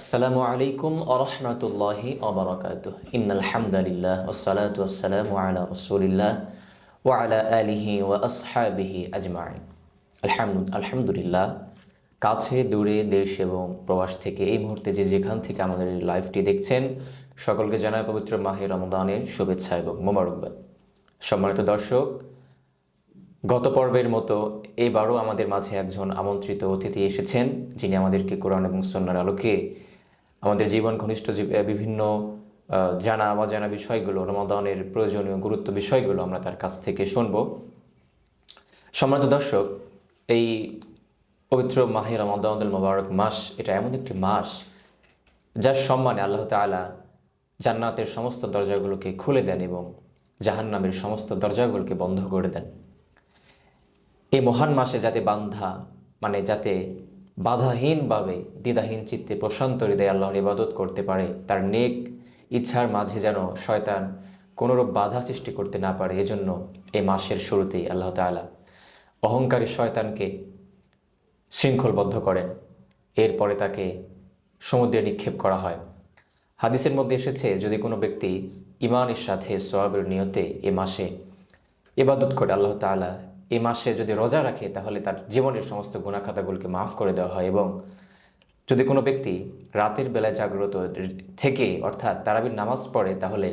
আসসালামু আলাইকুম আরহামতুল্লাহি অবরাকাত ইন্নাল হামদালিল্লাহ ওসালাতু আসসালামু আলা রসুলিল্লাহ ওয়া আলা আলিহি ওয়া আসহাবিহি আজমাইন। আলহামদু, আলহামদুলিল্লাহ, কাছে, দূরে, দেশ এবং প্রবাস থেকে এই মুহূর্তে যে যেখান থেকে আমাদের এই দেখছেন, সকলকে জানায় পবিত্র মাহে রমদানের শুভেচ্ছা এবং মোবারকবাদ। সম্মানিত দর্শক, গত পর্বের মতো এবারও আমাদের মাঝে একজন আমন্ত্রিত অতিথি এসেছেন, যিনি আমাদেরকে কোরআন এবং সন্ন্যার আলোকে আমাদের জীবন ঘনিষ্ঠ বিভিন্ন জানা অজানা বিষয়গুলো, রমাদানের প্রয়োজনীয় গুরুত্ব বিষয়গুলো আমরা তার কাছ থেকে শুনব। সম্মানিত দর্শক, এই পবিত্র মাহে রমাদানুল মোবারক মাস, এটা এমন একটি মাস যার সম্মানে আল্লাহ তাআলা জান্নাতের সমস্ত দরজাগুলোকে খুলে দেন এবং জাহান্নামের সমস্ত দরজাগুলোকে বন্ধ করে দেন। এই মহান মাসে যাতে বান্ধা মানে যাতে বাধাহীনভাবে, দ্বিধাহীন চিত্তে প্রশান্ত হৃদয়ে আল্লাহর ইবাদত করতে পারে। তার নেক ইচ্ছার মাঝে যেন শয়তান কোনোরূপ বাধা সৃষ্টি করতে না পারে, এজন্য এই মাসের শুরুতেই আল্লাহ তাআলা অহংকারী শয়তানকে শৃঙ্খলবদ্ধ করেন। এরপরে তাকে সমুদ্রে নিক্ষেপ করা হয়। হাদিসের মধ্যে এসেছে, যদি কোনো ব্যক্তি ইমানের সাথে সোয়াবের নিয়তে এ মাসে ইবাদত করে, আল্লাহ তাআলা এই মাসে যদি রোজা রাখে, তাহলে তার জীবনের সমস্ত গুণাখাতাগুলোকে মাফ করে দেওয়া হয় এবং যদি কোনো ব্যক্তি রাতের বেলায় জাগ্রত থেকে অর্থাৎ তারাবির নামাজ পড়ে, তাহলে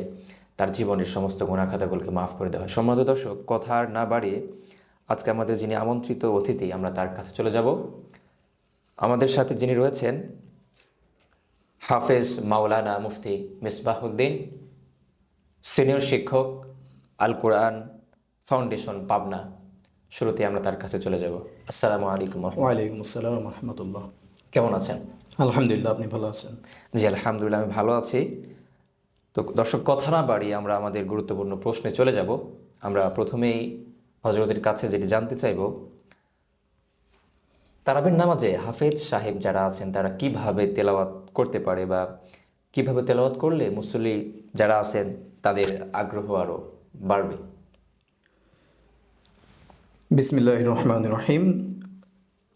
তার জীবনের সমস্ত গুণাখাতাগুলোকে মাফ করে দেওয়া হয়। সম্মানিত দর্শক, কথা আর না বাড়িয়ে আজকে আমাদের যিনি আমন্ত্রিত অতিথি, আমরা তার কাছে চলে যাব। আমাদের সাথে যিনি রয়েছেন, হাফেজ মাওলানা মুফতি মিসবাহুদ্দিন, সিনিয়র শিক্ষক আল কোরআন ফাউন্ডেশন পাবনা শুরুতে আমরা তার কাছে চলে যাব। আসসালামু আলাইকুম। ওয়ালাইকুম আসসালাম রহমতুল্লাহ। কেমন আছেন? আলহামদুলিল্লাহ আপনি ভালো আছেন? জি আলহামদুলিল্লাহ আমি ভালো আছি। তো দর্শক কথা না বাড়িয়ে আমরা আমাদের গুরুত্বপূর্ণ প্রশ্নে চলে যাব। আমরা প্রথমেই হজরতের কাছে যেটি জানতে চাইব তারাবির নামাজে হাফেজ সাহেব যারা আছেন তারা কীভাবে তেলাওয়াত করতে পারে বা কীভাবে তেলাওয়াত করলে মুসল্লি যারা আছেন তাদের আগ্রহ আরও বাড়বে? বিসমিল্লাহ রহমান রহিম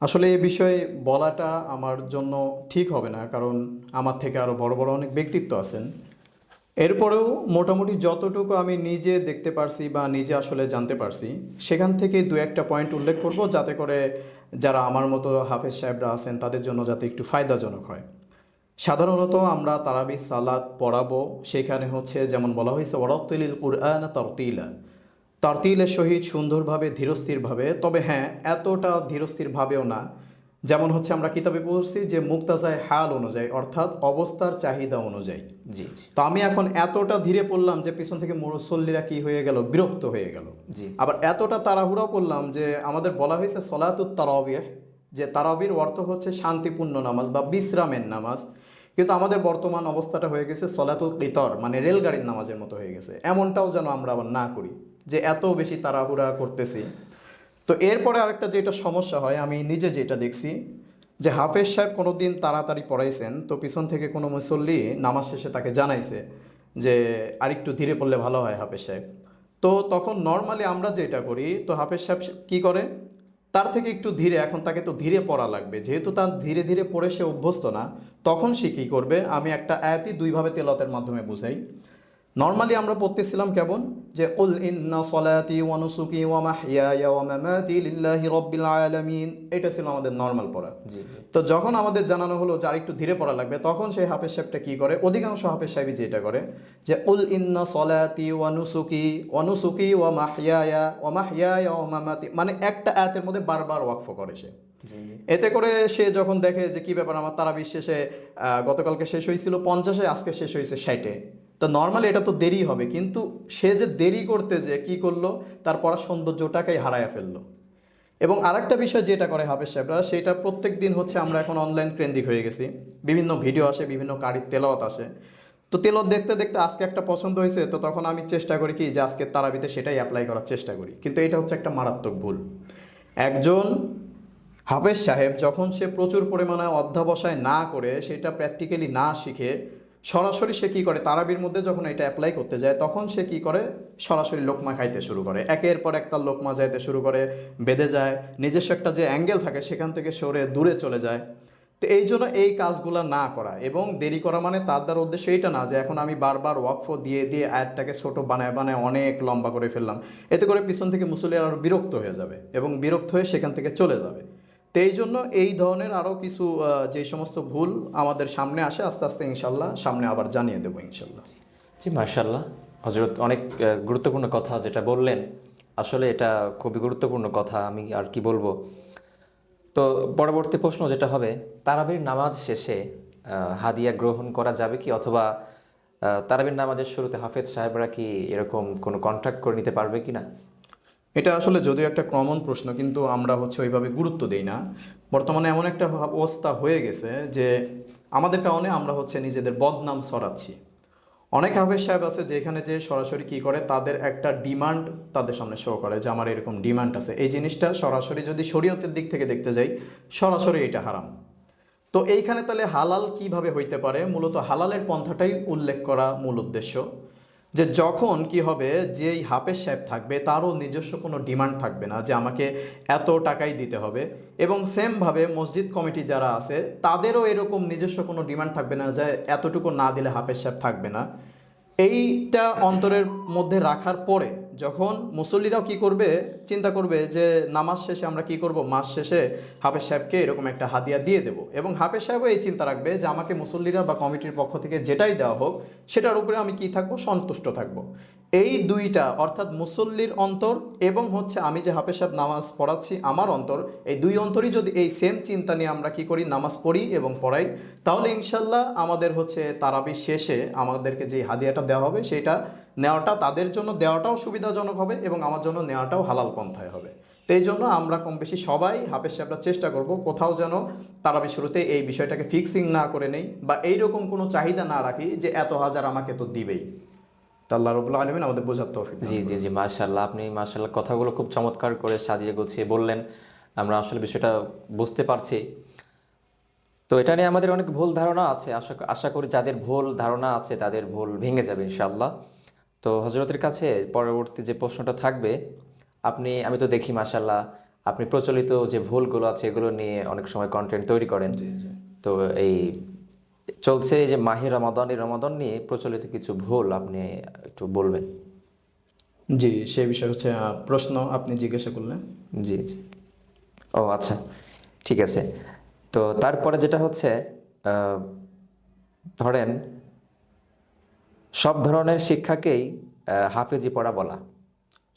আসলে এ বিষয়ে বলাটা আমার জন্য ঠিক হবে না, কারণ আমার থেকে আরও বড় বড় অনেক ব্যক্তিত্ব আছেন। এরপরেও মোটামুটি যতটুকু আমি নিজে দেখতে পারছি বা নিজে আসলে জানতে পারছি, সেখান থেকে দু একটা পয়েন্ট উল্লেখ করব যাতে করে যারা আমার মতো হাফেজ সাহেবরা আছেন তাদের জন্য যাতে একটু ফায়দাজনক হয়। সাধারণত আমরা তারাবি সালাদ পড়াবো, সেখানে হচ্ছে যেমন বলা হয়েছে ওরত্তলিল কুরআন তরতিলা। তারতিলের সহিত সুন্দরভাবে ধীরস্থিরভাবে তবে হ্যাঁ এতটা ধীরস্থিরভাবেও না। যেমন হচ্ছে আমরা কিতাবে পড়ছি যে মুক্তাজায় হাল অনুযায়ী অর্থাৎ অবস্থার চাহিদা অনুযায়ী। জি তো আমি এখন এতটা ধীরে পড়লাম যে পিছন থেকে মুরসল্লিরা কি হয়ে গেল? বিরক্ত হয়ে গেল। জি। আবার এতটা তাড়াহুড়া করলাম যে আমাদের বলা হয়েছে সলাতুত তারাবিহ যে তারাবির অর্থ হচ্ছে শান্তিপূর্ণ নামাজ বা বিশ্রামের নামাজ। কিন্তু আমাদের বর্তমান অবস্থাটা হয়ে গেছে সলাতুল কিতর মানে রেলগাড়ির নামাজের মতো হয়ে গেছে। এমনটাও যেন আমরা আবার না করি। যে এত বেশি তাড়াহুড়া করতেছি। তো এরপরে আরেকটা যেটা সমস্যা হয়, আমি নিজে যেটা দেখছি, যে হাফেজ সাহেব কোনো দিন তাড়াতাড়ি পড়াইছেন, তো পিছন থেকে কোনো মুসল্লি নামাজ শেষে তাকে জানাইছে যে আরেকটু ধীরে পড়লে ভালো হয় হাফেজ সাহেব। তো তখন নর্মালি আমরা যেটা করি, তো হাফেজ সাহেব কী করে? তার থেকে একটু ধীরে, এখন তাকে তো ধীরে পড়া লাগবে, যেহেতু তার ধীরে ধীরে পড়ে সে অভ্যস্ত না, তখন সে কী করবে? আমি একটা আয়াতই দুইভাবে তেলতের মাধ্যমে বুঝাই। নর্মালি আমরা পড়তেছিলাম কেমন? যে উল ইন্না সলাতি ওয়া নুসুকি ওয়া মাহইয়ায়া ওয়া মামাতি লিল্লাহি রাব্বিল আলামিন। এটা ছিল আমাদের নর্মাল পড়া। তো যখন আমাদের জানানো হলো যে আরেকটু ধীরে পড়া লাগবে তখন সেই হাফেজ সাহেবটা কি করে? অধিকাংশ হাফেজ সাহেবই যেটা করে যে উল ইন্না সলাতি ওয়া নুসুকি ওয়া নুসুকি ওয়া মাহইয়ায়া ওয়া মাহইয়ায়া ওয়া মামাতি। মানে একটা আয়াতের মধ্যে বারবার ওয়াকফ করে সে। এতে করে সে যখন দেখে যে কি ব্যাপার আমার তারা শেষে গতকালকে শেষ হয়েছিল পঞ্চাশে আজকে শেষ হয়েছে ষাটে। তো নর্মালি এটা তো দেরি হবে, কিন্তু সে যে দেরি করতে যে কি করল, তার পড়ার সৌন্দর্যটাকেই হারায়া ফেলল। এবং আরেকটা বিষয় যেটা করে হাফেজ সাহেবরা, সেটা প্রত্যেক দিন হচ্ছে আমরা এখন অনলাইন কেন্দ্রিক হয়ে গেছি। বিভিন্ন ভিডিও আসে, বিভিন্ন কারির তেলাওয়াত আসে। তো তেলত দেখতে দেখতে আজকে একটা পছন্দ হয়েছে, তো তখন আমি চেষ্টা করি কি যে আজকে তারাবিতে সেটাই অ্যাপ্লাই করার চেষ্টা করি। কিন্তু এটা হচ্ছে একটা মারাত্মক ভুল। একজন হাফেজ সাহেব যখন সে প্রচুর পরিমাণে অধ্যাবসায় না করে, সেটা প্র্যাকটিক্যালি না শিখে সরাসরি সে কী করে? তারাবির মধ্যে যখন এটা অ্যাপ্লাই করতে যায়, তখন সে কী করে? সরাসরি লোকমা খাইতে শুরু করে। একের পর এক তার লোকমা যাইতে শুরু করে, বেঁধে যায়। নিজস্ব একটা যে অ্যাঙ্গেল থাকে, সেখান থেকে সরে দূরে চলে যায়। তো এই জন্য এই কাজগুলো না করা এবং দেরি করা মানে তার দ্বারা উদ্দেশ্য এটা না যে, এখন আমি বারবার ওয়াকফ দিয়ে দিয়ে আয়াতটাকে ছোট বানায় বানায় অনেক লম্বা করে ফেললাম। এতে করে পিছন থেকে মুসল্লি আরও বিরক্ত হয়ে যাবে এবং বিরক্ত হয়ে সেখান থেকে চলে যাবে। তো এই জন্য এই ধরনের আরও কিছু যে সমস্ত ভুল আমাদের সামনে আসে, আস্তে আস্তে ইনশাল্লাহ সামনে আবার জানিয়ে দেবো ইনশাল্লাহ। জি মার্শাল্লাহ হজরত অনেক গুরুত্বপূর্ণ কথা যেটা বললেন, আসলে এটা খুবই গুরুত্বপূর্ণ কথা, আমি আর কি বলব। তো পরবর্তী প্রশ্ন যেটা হবে, তারাবির নামাজ শেষে হাদিয়া গ্রহণ করা যাবে কি? অথবা তারাবির নামাজের শুরুতে হাফেজ সাহেবরা কি এরকম কোনো কন্ট্রাক্ট করে নিতে পারবে কি না এটা আসলে যদিও একটা কমন প্রশ্ন, কিন্তু আমরা হচ্ছে ওইভাবে গুরুত্ব দিই না। বর্তমানে এমন একটা অবস্থা হয়ে গেছে যে আমাদের কারণে আমরা হচ্ছে নিজেদের বদনাম সরাচ্ছি অনেক হাফেজ সাহেব আছে যেখানে যে সরাসরি কি করে, তাদের একটা ডিমান্ড তাদের সামনে শো করে যে আমার এরকম ডিমান্ড আছে। এই জিনিসটা সরাসরি যদি শরীয়তের দিক থেকে দেখতে যাই, সরাসরি এটা হারাম। তো এইখানে তাহলে হালাল কীভাবে হইতে পারে? মূলত হালালের পন্থাটাই উল্লেখ করা মূল উদ্দেশ্য। যে যখন কি হবে, যেই হাফের সাহেব থাকবে, তারও নিজস্ব কোনো ডিমান্ড থাকবে না যে আমাকে এত টাকাই দিতে হবে। এবং সেমভাবে মসজিদ কমিটি যারা আছে, তাদেরও এরকম নিজস্ব কোনো ডিমান্ড থাকবে না যে এতটুকু না দিলে হাফের সাহেব থাকবে না। এইটা অন্তরের মধ্যে রাখার পরে যখন মুসল্লিরাও কি করবে, চিন্তা করবে যে নামাজ শেষে আমরা কি করব? মাস শেষে হাফেজ সাহেবকে এরকম একটা হাদিয়া দিয়ে দেব। এবং হাফেজ সাহেবও এই চিন্তা রাখবে যে আমাকে মুসল্লিরা বা কমিটির পক্ষ থেকে যেটাই দেওয়া হোক, সেটার উপরে আমি কি থাকব? সন্তুষ্ট থাকব। এই দুইটা, অর্থাৎ মুসল্লির অন্তর এবং হচ্ছে আমি যে হাফেজ সাহেব নামাজ পড়াচ্ছি আমার অন্তর, এই দুই অন্তরই যদি এই সেম চিন্তা নিয়ে আমরা কি করি? নামাজ পড়ি এবং পড়াই, তাহলে ইনশাল্লাহ আমাদের হচ্ছে তারাবি শেষে আমাদেরকে যে হাদিয়াটা দেওয়া হবে, সেটা নেওয়াটা তাদের জন্য দেওয়াটাও সুবিধাজনক হবে এবং আমার জন্য নেওয়াটাও হালাল পন্থায় হবে। তো এই জন্য আমরা কম বেশি সবাই হাফেজ সাহেবরা চেষ্টা করব কোথাও যেন তারাবি শুরুতে এই বিষয়টাকে ফিক্সিং না করে নেই বা এইরকম কোনো চাহিদা না রাখি যে এত হাজার আমাকে তো দিবেই। তা আল্লাহ রবুল্লা আলমিন আমাদের বোঝার তৌফিক দান জি জি জি মার্শাল্লাহ আপনি মার্শাল্লাহ কথাগুলো খুব চমৎকার করে সাজিয়ে গুছিয়ে বললেন। আমরা আসলে বিষয়টা বুঝতে পারছি। তো এটা নিয়ে আমাদের অনেক ভুল ধারণা আছে। আশা আশা করি যাদের ভুল ধারণা আছে তাদের ভুল ভেঙে যাবে ইনশাল্লাহ তো হজরতের কাছে পরবর্তী যে প্রশ্নটা থাকবে আপনি আমি তো দেখি মার্শাল্লাহ আপনি প্রচলিত যে ভুলগুলো আছে এগুলো নিয়ে অনেক সময় কন্টেন্ট তৈরি করেন। তো এই চলছে এই যে মাহি রমাদান এই রমাদান নিয়ে প্রচলিত কিছু ভুল আপনি একটু বলবেন। জি সে বিষয় হচ্ছে প্রশ্ন আপনি জিজ্ঞাসা করলেন। জি জি। ও আচ্ছা ঠিক আছে। তো তারপরে যেটা হচ্ছে ধরেন সব ধরনের শিক্ষাকেই হাফেজি পড়া বলা।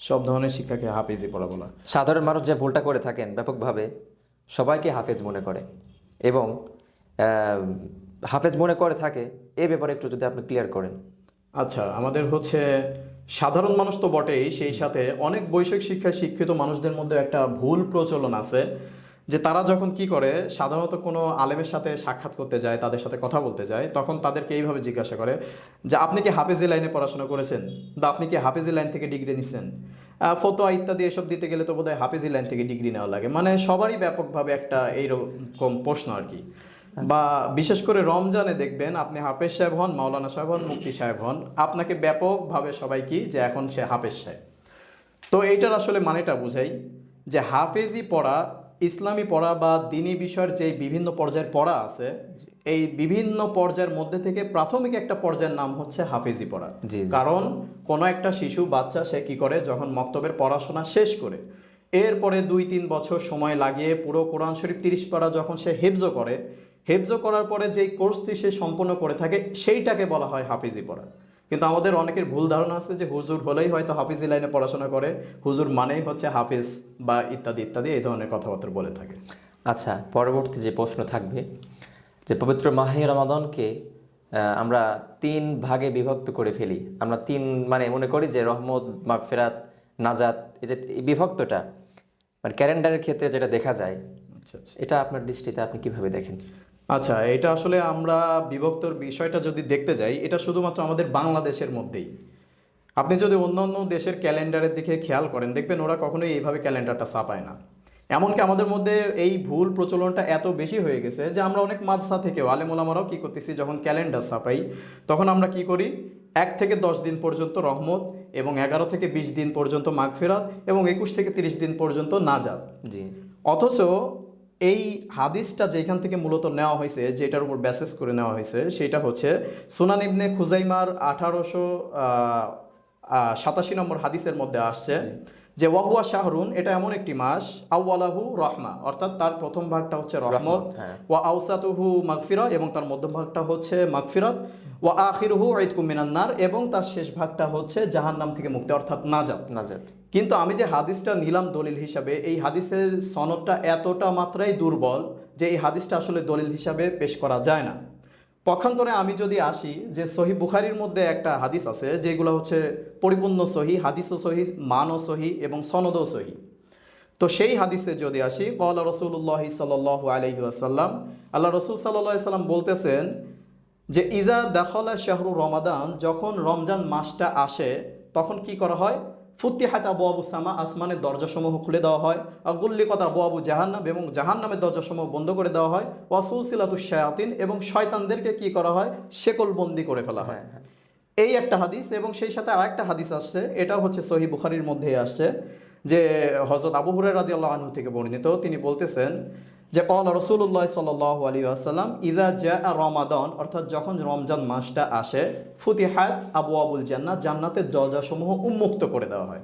সব ধরনের শিক্ষাকে হাফেজি পড়া বলা। সাধারণ মানুষ যে ভুলটা করে থাকেন ব্যাপকভাবে সবাইকে হাফেজ মনে করে। এবং হাফেজ মনে করে থাকে এ ব্যাপারে একটু যদি আপনি ক্লিয়ার করেন। আচ্ছা আমাদের হচ্ছে সাধারণ মানুষ তো বটেই সেই সাথে অনেক বৈষয়িক শিক্ষায় শিক্ষিত মানুষদের মধ্যে একটা ভুল প্রচলন আছে। যে তারা যখন কি করে সাধারণত কোনো আলেমের সাথে সাক্ষাৎ করতে যায় তাদের সাথে কথা বলতে যায় তখন তাদেরকে এইভাবে জিজ্ঞাসা করে যে আপনি কি হাফেজি লাইনে পড়াশোনা করেছেন? বা আপনি কি হাফেজি লাইন থেকে ডিগ্রি নিচ্ছেন আহ, ফতোয়া ইত্যাদি এসব দিতে গেলে তো বোধহয় হাফেজি লাইন থেকে ডিগ্রি নেওয়া লাগে। মানে সবারই ব্যাপকভাবে একটা এইরকম প্রশ্ন আর কি। বা বিশেষ করে রমজানে দেখবেন আপনি হাফেজ সাহেব হন মাওলানা সাহেব হন মুক্তি সাহেব হন আপনাকে ব্যাপকভাবে সবাই কি যে এখন সে হাফেজ সাহেব। তো এইটার আসলে মানেটা বুঝাই যে হাফেজি পড়া ইসলামী পড়া বা দিনী বিষয়ের যে বিভিন্ন পর্যায়ের পড়া আছে এই বিভিন্ন পর্যায়ের মধ্যে থেকে প্রাথমিক একটা পর্যায়ের নাম হচ্ছে হাফেজি পড়া। কারণ কোনো একটা শিশু বাচ্চা সে কি করে? যখন মক্তবের পড়াশোনা শেষ করে এরপরে দুই তিন বছর সময় লাগিয়ে পুরো কোরআন শরীফ তিরিশ পারা যখন সে হেফজ করে হেফজ করার পরে যেই কোর্সটি সে সম্পন্ন করে থাকে সেইটাকে বলা হয় হাফিজি পড়া। কিন্তু আমাদের অনেকের ভুল ধারণা আছে যে হুজুর হলেই হয়তো হাফিজি লাইনে পড়াশোনা করে হুজুর মানেই হচ্ছে হাফিজ বা ইত্যাদি ইত্যাদি এই ধরনের কথাবার্তা বলে থাকে। আচ্ছা পরবর্তী যে প্রশ্ন থাকবে যে পবিত্র মাহে রমাদনকে আমরা তিন ভাগে বিভক্ত করে ফেলি। আমরা তিন মানে মনে করি যে রহমত মাগফেরাত নাজাত এই যে বিভক্তটা মানে ক্যালেন্ডারের ক্ষেত্রে যেটা দেখা যায় আচ্ছা আচ্ছা। এটা আপনার দৃষ্টিতে আপনি কীভাবে দেখেন? আচ্ছা এটা আসলে আমরা বিভক্তর বিষয়টা যদি দেখতে যাই এটা শুধুমাত্র আমাদের বাংলাদেশের মধ্যেই। আপনি যদি অন্য অন্য দেশের ক্যালেন্ডারের দিকে খেয়াল করেন দেখবেন ওরা কখনোই এইভাবে ক্যালেন্ডারটা ছাপায় না। এমনকি আমাদের মধ্যে এই ভুল প্রচলনটা এত বেশি হয়ে গেছে যে আমরা অনেক মাদসা থেকেও আলেমুলামারাও কী করতেছি যখন ক্যালেন্ডার ছাপাই তখন আমরা কি করি? এক থেকে দশ দিন পর্যন্ত রহমত এবং এগারো থেকে বিশ দিন পর্যন্ত মাগফিরাত এবং একুশ থেকে তিরিশ দিন পর্যন্ত নাজাত। জি। অথচ এই হাদিসটা যেখান থেকে মূলত নেওয়া হয়েছে, যেটার উপর ব্যাসেস করে নেওয়া হয়েছে, সেটা হচ্ছে সুনান ইবনে খুজাইমার আঠারোশো সাতাশি নম্বর হাদিসের মধ্যে আসছে। যে ওয়াহুয়া শাহরুন এটা এমন একটি মাস আউ্লাহু রহমা অর্থাৎ তার প্রথম ভাগটা হচ্ছে রহমত হ্যাঁ। ওয়া আউসাতুহু মাগফিরা এবং তার মধ্যম ভাগটা হচ্ছে মাগফিরাত ওয়া আখিরহু ঈদকুম মিনান্নার এবং তার শেষ ভাগটা হচ্ছে জাহান্নাম থেকে মুক্তি অর্থাৎ নাজাত। নাজাত। কিন্তু আমি যে হাদিসটা নিলাম দলিল হিসাবে এই হাদিসের সনদটা এতটা মাত্রাই দুর্বল যে এই হাদিসটা আসলে দলিল হিসাবে পেশ করা যায় না। পক্ষান্তরে আমি যদি আসি যে সহি বুখারির মধ্যে একটা হাদিস আছে, যেগুলো হচ্ছে পরিপূর্ণ সহি, হাদিসও সহি, মানও সহি এবং সনদও সহি। তো সেই হাদিসে যদি আসি কলা রসুল্লাহ সাল আলহি আসাল্লাম আল্লাহ রসুল সাল্লাহ সাল্লাম বলতেছেন যে, ইজা দাখলা শাহরু রমাদান, যখন রমজান মাসটা আসে, তখন কি করা হয়? ফুত্তিহাত আবু আবু সামা আসমানের দরজাসমূহ খুলে দেওয়া হয়। অগুল্লিকত আবু জাহান্নাম এবং জাহান্নামের দরজাসমূহ বন্ধ করে দেওয়া হয়। ওয়াসুল সিলাতু শায়াতিন এবং শয়তানদেরকে কি করা হয়? শেকল বন্দি করে ফেলা হয়। এই একটা হাদিস এবং সেই সাথে আরেকটা হাদিস আসছে। এটা হচ্ছে সহি বুখারির মধ্যেই আসছে যে হজরত আবু হুরাই রাদি আল্লাহ আনহু থেকে বর্ণিত। তিনি বলতেছেন যে কল রসুল্লাহ সাল আলী আসাল্লাম ইদা জা রমাদন অর্থাৎ যখন রমজান মাসটা আসে, ফুতিহাত আবু আবুল জান্নাত জান্নাতের দরজাসমূহ উন্মুক্ত করে দেওয়া হয়।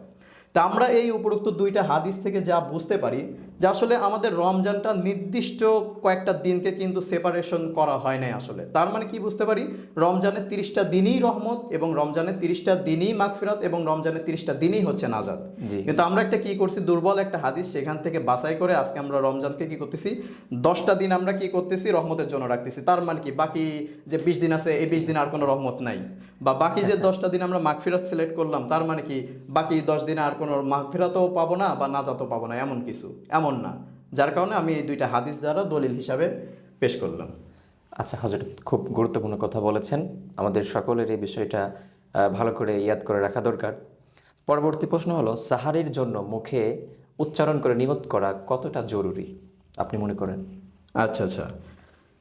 তা আমরা এই উপরোক্ত দুইটা হাদিস থেকে যা বুঝতে পারি যে আসলে আমাদের রমজানটা নির্দিষ্ট কয়েকটা দিনকে কিন্তু সেপারেশন করা হয় নাই আসলে। তার মানে কি বুঝতে পারি? রমজানের তিরিশটা দিনই রহমত এবং রমজানের তিরিশটা দিনই মাগফিরাত এবং রমজানের তিরিশটা দিনই হচ্ছে নাজাদ। কিন্তু আমরা একটা কি করছি? দুর্বল একটা হাদিস সেখান থেকে বাছাই করে আজকে আমরা রমজানকে কি করতেছি? দশটা দিন আমরা কি করতেছি? রহমতের জন্য রাখতেছি। তার মানে কি? বাকি যে বিশ দিন আছে এই বিশ দিন আর কোনো রহমত নাই। বা বাকি যে দশটা দিন আমরা মাগফিরাত সিলেক্ট করলাম তার মানে কি? বাকি দশ দিনে আর কোনো মাগফিরাতও পাবো না বা নাজাতও পাবো না এমন কিছু। এমন না যার কারণে আমি এই দুইটা হাদিস দ্বারা দলিল হিসাবে পেশ করলাম। আচ্ছা হজরত খুব গুরুত্বপূর্ণ কথা বলেছেন। আমাদের সকলের এই বিষয়টা ভালো করে ইয়াদ করে রাখা দরকার। পরবর্তী প্রশ্ন হলো সাহারির জন্য মুখে উচ্চারণ করে নিয়ত করা কতটা জরুরি? আপনি মনে করেন? আচ্ছা আচ্ছা।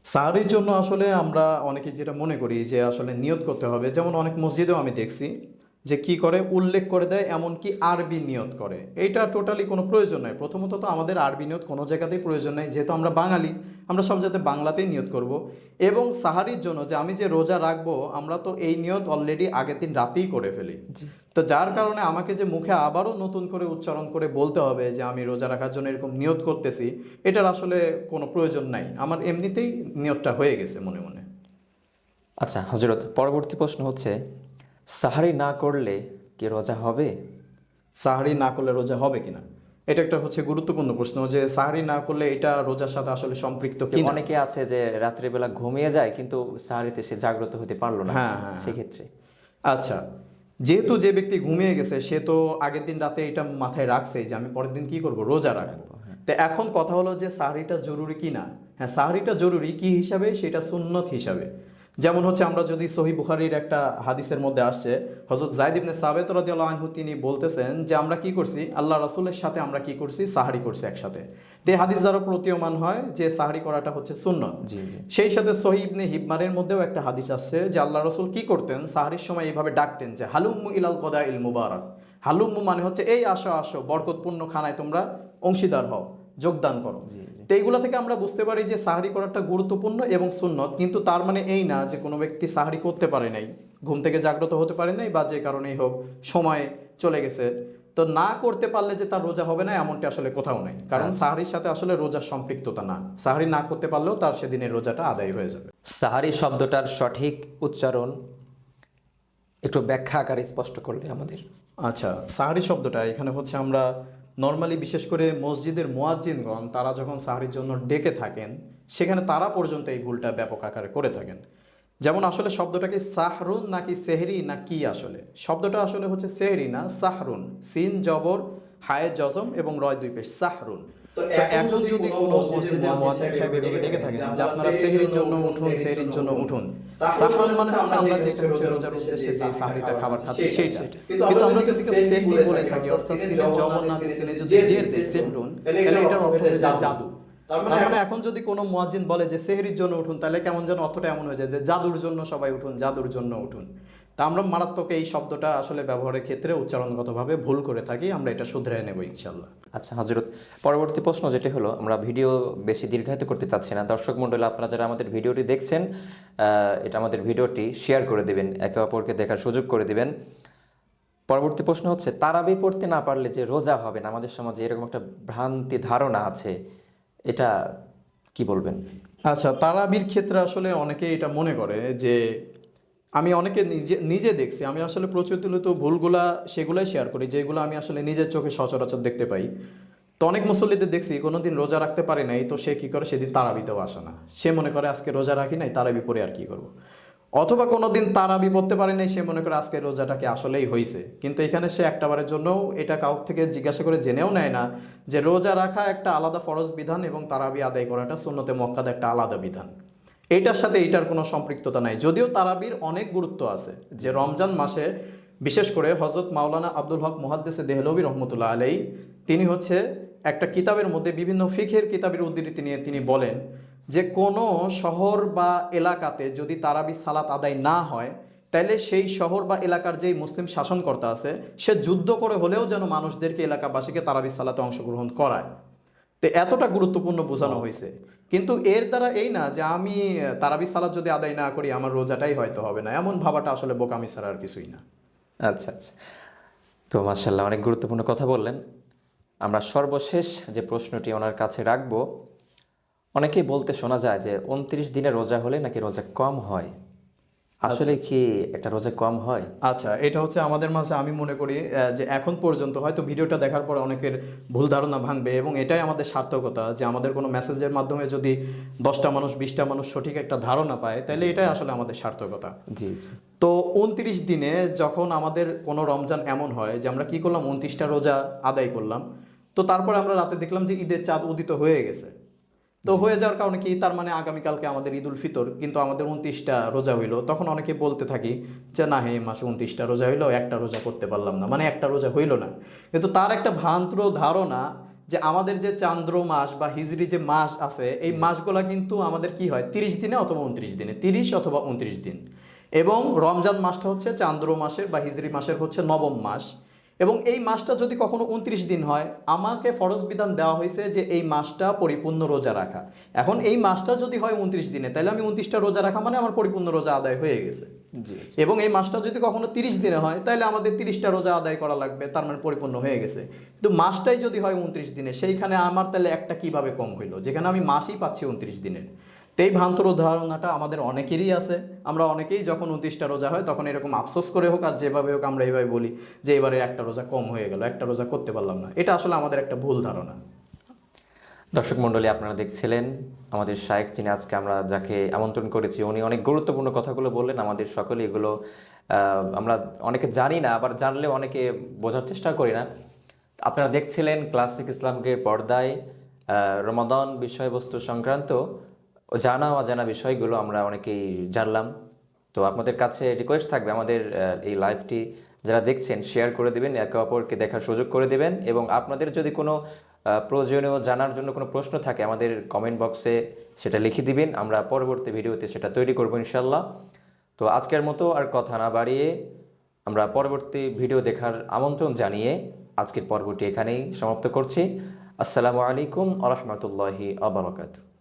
সাহারির জন্য আসলে আমরা অনেকে যেটা মনে করি যে আসলে নিয়ত করতে হবে। যেমন অনেক মসজিদেও আমি দেখছি যে কি করে উল্লেখ করে দেয় এমনকি আরবি নিয়ত করে। এইটা টোটালি কোনো প্রয়োজন নাই। প্রথমত তো আমাদের আরবি নিয়ত কোনো জায়গাতেই প্রয়োজন নাই। যেহেতু আমরা বাঙালি আমরা সব যাতে বাংলাতেই নিয়ত করব। এবং সাহারির জন্য যে আমি যে রোজা রাখব আমরা তো এই নিয়ত অলরেডি আগের দিন রাতেই করে ফেলি। তো যার কারণে আমাকে যে মুখে আবারও নতুন করে উচ্চারণ করে বলতে হবে যে আমি রোজা রাখার জন্য এরকম নিয়ত করতেছি এটার আসলে কোনো প্রয়োজন নাই। আমার এমনিতেই নিয়তটা হয়ে গেছে মনে মনে। আচ্ছা হজরত পরবর্তী প্রশ্ন হচ্ছে সাহারি না করলে কি রোজা হবে? সাহারি না করলে রোজা হবে কিনা? এটা একটা হচ্ছে গুরুত্বপূর্ণ প্রশ্ন যে সাহারি না করলে এটা রোজার সাথে আসলে সম্পৃক্ত কিনা? অনেকে আছে যে রাত্রিবেলা ঘুমিয়ে যায় কিন্তু সাহারিতে সে জাগ্রত হতে পারল না হ্যাঁ, হ্যাঁ, সেক্ষেত্রে। আচ্ছা যেহেতু যে ব্যক্তি ঘুমিয়ে গেছে সে তো আগের দিন রাতে এটা মাথায় রাখছে যে আমি পরের দিন কি করব? রোজা রাখব তো এখন কথা হলো যে সাহারিটা জরুরি কি না হ্যাঁ সাহারিটা জরুরি কি হিসাবে? সেটা সুন্নত হিসাবে। যেমন হচ্ছে আমরা যদি সহি বুখারির একটা হাদিসের মধ্যে আসছে হজরত জায়দ ইবনে সাবেত রাদিয়াল্লাহু আনহু তিনি বলতেছেন যে আমরা কি করছি? আল্লাহ রাসূলের সাথে আমরা কি করছি? সাহারি করছি একসাথে। তো হাদিস দ্বারা প্রতীয়মান হয় যে সাহারি করাটা হচ্ছে জি সেই সাথে সহি ইবনে হিবমারের মধ্যেও একটা হাদিস আসছে যে আল্লাহ রসুল কি করতেন? সাহারির সময় এইভাবে ডাকতেন যে হালুম্মু ইলাল কদা ইল মুবারক। হালুম্মু মানে হচ্ছে এই আসো আসো বরকতপূর্ণ খানায় তোমরা অংশীদার হও। যোগদান করো। তো এইগুলো থেকে আমরা বুঝতে পারি যে সাহারি করাটা গুরুত্বপূর্ণ এবং সুন্নত। কিন্তু তার মানে এই না যে কোনো ব্যক্তি সাহারি করতে পারে নাই ঘুম থেকে জাগ্রত হতে পারে নাই বা যে কারণেই হোক সময় চলে গেছে। তো না করতে পারলে যে তার রোজা হবে না এমনটি আসলে কোথাও নেই। কারণ সাহারির সাথে আসলে রোজার সম্পৃক্ততা না। সাহারি না করতে পারলেও তার সেদিনের রোজাটা আদায় হয়ে যাবে। সাহারি শব্দটার সঠিক উচ্চারণ একটু ব্যাখ্যা আকারে স্পষ্ট করলে আমাদের। আচ্ছা সাহারি শব্দটা এখানে হচ্ছে আমরা নর্মালি বিশেষ করে মসজিদের মোয়াজ্জিনগণ, তারা যখন সাহারির জন্য ডেকে থাকেন, সেখানে তারা পর্যন্ত এই ভুলটা ব্যাপক আকারে করে থাকেন। যেমন আসলে শব্দটা কি সাহরুন নাকি সেহরি না কি আসলে? শব্দটা আসলে হচ্ছে সেহরি না, সাহরুন। সিন, জবর, হায়ে, জজম এবং রয় দুই পেশ, সাহরুন। তো এখন যদি কোনো মসজিদের সাহেব এভাবে ডেকে থাকেন যে আপনারা সেহরির জন্য উঠুন সেহরির জন্য উঠুন। মানে হচ্ছে আমরা যেটা হচ্ছে রোজার উদ্দেশ্যে যে সাহরিটা খাবার খাচ্ছি সেইটা। কিন্তু আমরা যদি কেউ সেহরি বলে থাকি অর্থাৎ না দিয়ে সিনে যদি জের দেয় সেহরুন তাহলে এটার অর্থ হয়ে যায় জাদু তার মানে এখন যদি কোনো মুয়াজ্জিন বলে যে সেহরির জন্য উঠুন তাহলে কেমন যেন অর্থটা এমন হয়ে যায় যে জাদুর জন্য সবাই উঠুন জাদুর জন্য উঠুন। তা আমরা মারাত্মক এই শব্দটা আসলে ব্যবহারের ক্ষেত্রে উচ্চারণগতভাবে ভুল করে থাকি আমরা এটা শুধরে নেব ইনশাল্লাহ আচ্ছা হজরত পরবর্তী প্রশ্ন যেটি হলো আমরা ভিডিও বেশি দীর্ঘায়িত করতে চাচ্ছি না। দর্শক মণ্ডলী আপনারা যারা আমাদের ভিডিওটি দেখছেন এটা আমাদের ভিডিওটি শেয়ার করে দিবেন একে অপরকে দেখার সুযোগ করে দিবেন। পরবর্তী প্রশ্ন হচ্ছে তারাবি পড়তে না পারলে যে রোজা হবে না আমাদের সমাজে এরকম একটা ভ্রান্তি ধারণা আছে এটা কি বলবেন? আচ্ছা তারাবির ক্ষেত্রে আসলে অনেকে এটা মনে করে যে আমি অনেকে নিজে নিজে দেখছি। আমি আসলে প্রচলিত ভুলগুলা সেগুলাই শেয়ার করি, যেগুলো আমি আসলে নিজের চোখে সচরাচর দেখতে পাই। তো অনেক মুসল্লিদের দেখছি কোনো দিন রোজা রাখতে পারে নাই, তো সে কী করে? সেদিন তারাবিতেও আসে না। সে মনে করে, আজকে রোজা রাখি নাই, তারাবি পরে আর কি করব। অথবা কোনো দিন তারাবি পড়তে পারে নাই, সে মনে করে, আজকে রোজাটাকে আসলেই হয়েছে কিন্তু এখানে সে একটাবারের জন্যও এটা কাউ থেকে জিজ্ঞাসা করে জেনেও নেয় না যে রোজা রাখা একটা আলাদা ফরজ বিধান এবং তারাবি আদায় করাটা সুন্নতে মক্কাদ একটা আলাদা বিধান। এটার সাথে এটার কোনো সম্পৃক্ততা নাই। যদিও তারাবির অনেক গুরুত্ব আছে যে রমজান মাসে বিশেষ করে হজরত মাওলানা আব্দুল হক মুহাদ্দেসে দেহলবি রহমতুল্লাহ আলাই তিনি হচ্ছে একটা কিতাবের মধ্যে বিভিন্ন ফিখের কিতাবের উদ্ধৃতি নিয়ে তিনি বলেন যে কোনো শহর বা এলাকাতে যদি তারাবি সালাত আদায় না হয় তাহলে সেই শহর বা এলাকার যেই মুসলিম শাসনকর্তা আছে সে যুদ্ধ করে হলেও যেন মানুষদেরকে এলাকাবাসীকে তারাবি সালাতে অংশগ্রহণ করায়। তো এতটা গুরুত্বপূর্ণ বোঝানো হয়েছে। কিন্তু এর দ্বারা এই না যে আমি তারাবি সালাদ যদি আদায় না করি, আমার রোজাটাই হয়তো হবে না। এমন ভাবাটা আসলে বোকামি ছাড়া আর কিছুই না। আচ্ছা আচ্ছা। তো মার্শাল্লাহ অনেক গুরুত্বপূর্ণ কথা বললেন। আমরা সর্বশেষ যে প্রশ্নটি ওনার কাছে রাখব, অনেকেই বলতে শোনা যায় যে, উনত্রিশ দিনে রোজা হলে নাকি রোজা কম হয়? আসলে কি একটা রোজা কম হয়? আচ্ছা এটা হচ্ছে আমাদের মাঝে আমি মনে করি যে এখন পর্যন্ত হয়তো ভিডিওটা দেখার পর অনেকের ভুল ধারণা ভাঙবে এবং এটাই আমাদের সার্থকতা যে আমাদের কোনো মেসেজের মাধ্যমে যদি দশটা মানুষ বিশটা মানুষ সঠিক একটা ধারণা পায় তাহলে এটাই আসলে আমাদের সার্থকতা। জি জি। তো উনত্রিশ দিনে যখন আমাদের কোনো রমজান এমন হয় যে আমরা কি করলাম উনত্রিশটা রোজা আদায় করলাম তো তারপর আমরা রাতে দেখলাম যে ঈদের চাঁদ উদিত হয়ে গেছে। তো হয়ে যাওয়ার কারণে কি? তার মানে আগামীকালকে আমাদের ঈদুল ফিতর কিন্তু আমাদের উনত্রিশটা রোজা হইল। তখন অনেকে বলতে থাকি যে না হে এই মাসে উনত্রিশটা রোজা হইল একটা রোজা করতে পারলাম না। মানে একটা রোজা হইল না। কিন্তু তার একটা ভ্রান্ত ধারণা যে আমাদের যে চান্দ্র মাস বা হিজরি যে মাস আছে এই মাসগুলা কিন্তু আমাদের কি হয়? তিরিশ দিনে অথবা উনত্রিশ দিনে তিরিশ অথবা উনত্রিশ দিন। এবং রমজান মাসটা হচ্ছে চান্দ্র মাসের বা হিজরি মাসের হচ্ছে নবম মাস। এবং এই মাসটা যদি কখনো উনত্রিশ দিন হয় আমাকে ফরজ বিধান দেওয়া হয়েছে যে এই মাসটা পরিপূর্ণ রোজা রাখা। এখন এই মাসটা যদি হয় উনত্রিশ দিনে তাহলে আমি উনত্রিশটা রোজা রাখা মানে আমার পরিপূর্ণ রোজা আদায় হয়ে গেছে। এবং এই মাসটা যদি কখনো তিরিশ দিনে হয় তাহলে আমাদের তিরিশটা রোজা আদায় করা লাগবে তার মানে পরিপূর্ণ হয়ে গেছে। কিন্তু মাসটাই যদি হয় উনত্রিশ দিনে সেইখানে আমার তাহলে একটা কীভাবে কম হইল? যেখানে আমি মাসই পাচ্ছি উনত্রিশ দিনের। তো এই ভ্রান্তর ধারণাটা আমাদের অনেকেরই আছে। আমরা অনেকেই যখন উনত্রিশটা রোজা হয়, তখন এরকম আফসোস করে হোক আর যেভাবে হোক আমরা এইভাবে বলি যে এবারে একটা রোজা কম হয়ে গেল, একটা রোজা করতে পারলাম না। এটা আসলে আমাদের একটা ভুল ধারণা। দর্শক মণ্ডলী, আপনারা দেখছিলেন আমাদের শায়েক যিনি আজকে আমরা যাকে আমন্ত্রণ করেছি, উনি অনেক গুরুত্বপূর্ণ কথাগুলো বললেন। আমাদের সকলে এগুলো আমরা অনেকে জানি না, আবার জানলে অনেকে বোঝার চেষ্টা করি না। আপনারা দেখছিলেন ক্লাসিক ইসলামকে পর্দায় রমাদান বিষয়বস্তু সংক্রান্ত জানা অজানা বিষয়গুলো আমরা অনেকেই জানলাম। তো আপনাদের কাছে রিকোয়েস্ট থাকবে আমাদের এই লাইভটি যারা দেখছেন শেয়ার করে দিবেন, একে অপরকে দেখার সুযোগ করে দেবেন এবং আপনাদের যদি কোনো প্রয়োজনীয় জানার জন্য কোনো প্রশ্ন থাকে আমাদের কমেন্ট বক্সে সেটা লিখে দিবেন, আমরা পরবর্তী ভিডিওতে সেটা তৈরি করব ইনশাল্লাহ তো আজকের মতো আর কথা না বাড়িয়ে আমরা পরবর্তী ভিডিও দেখার আমন্ত্রণ জানিয়ে আজকের পর্বটি এখানেই সমাপ্ত করছি। আসসালামু আলাইকুম আ রহমতুল্লাহি আবরকাত